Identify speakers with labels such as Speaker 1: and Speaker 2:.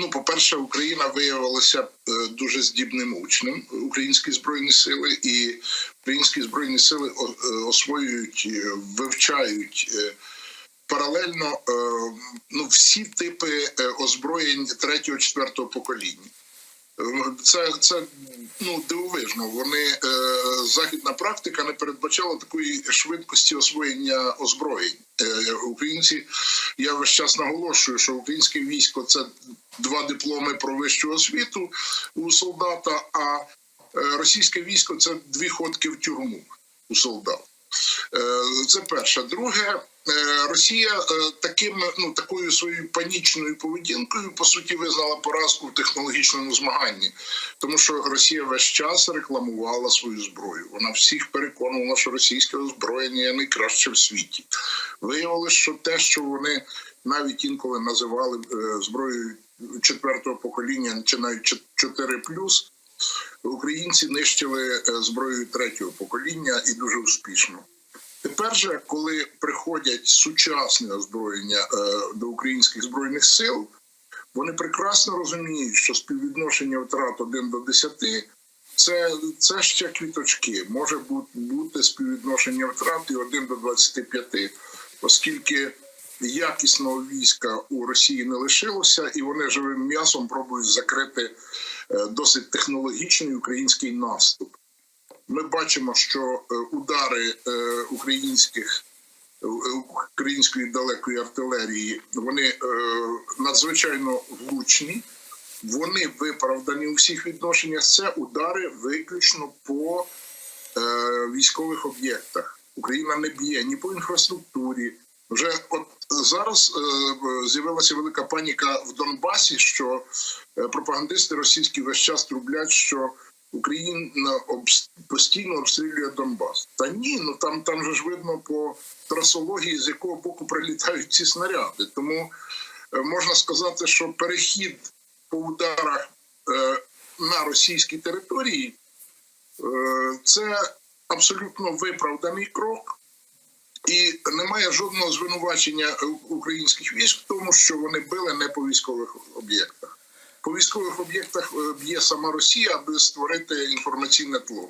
Speaker 1: Ну, по-перше, Україна виявилася е, дуже здібним учнем українські збройні сили, і українські збройні сили е, освоюють, е, вивчають паралельно ну, всі типи озброєнь третього, четвертого покоління. Це, це ну дивовижно. Вони е, західна практика не передбачала такої швидкості освоєння озброєнь. Е, українці, я весь час наголошую, що українське військо це два дипломи про вищу освіту у солдата, а е, російське військо це дві ходки в тюрму у солдата. Е, Це перше. Друге, е, Росія е, таким ну такою своєю панічною поведінкою по суті визнала поразку в технологічному змаганні, тому що Росія весь час рекламувала свою зброю. Вона всіх переконувала, що російське озброєння є найкраще в світі. Виявилось, що те, що вони навіть інколи називали зброєю четвертого покоління, чи навіть 4 українці нищили е, зброєю третього покоління і дуже успішно. Тепер же, коли приходять сучасне озброєння е, до українських збройних сил, вони прекрасно розуміють, що співвідношення втрат 1 до 10 це, це ще квіточки. Може бути співвідношення втрат і 1 до 25, оскільки якісного війська у Росії не лишилося, і вони живим м'ясом пробують закрити е, досить технологічний український наступ. Ми бачимо, що е, удари е, українських української далекої артилерії вони надзвичайно влучні. Вони виправдані у всіх відношеннях. Це удари виключно по військових об'єктах. Україна не б'є ні по інфраструктурі. Вже от зараз е, з'явилася велика паніка в Донбасі, що е, пропагандисти російські весь час трублять, що Україна обс- постійно обстрілює Донбас. Та ні, ну там, там же ж видно по трасології, з якого боку прилітають ці снаряди. Тому е, можна сказати, що перехід по ударах е, на російській території е, це абсолютно виправданий крок. І немає жодного звинувачення українських військ в тому, що вони били не по військових об'єктах. По військових об'єктах е, б'є сама Росія, аби створити інформаційне тло.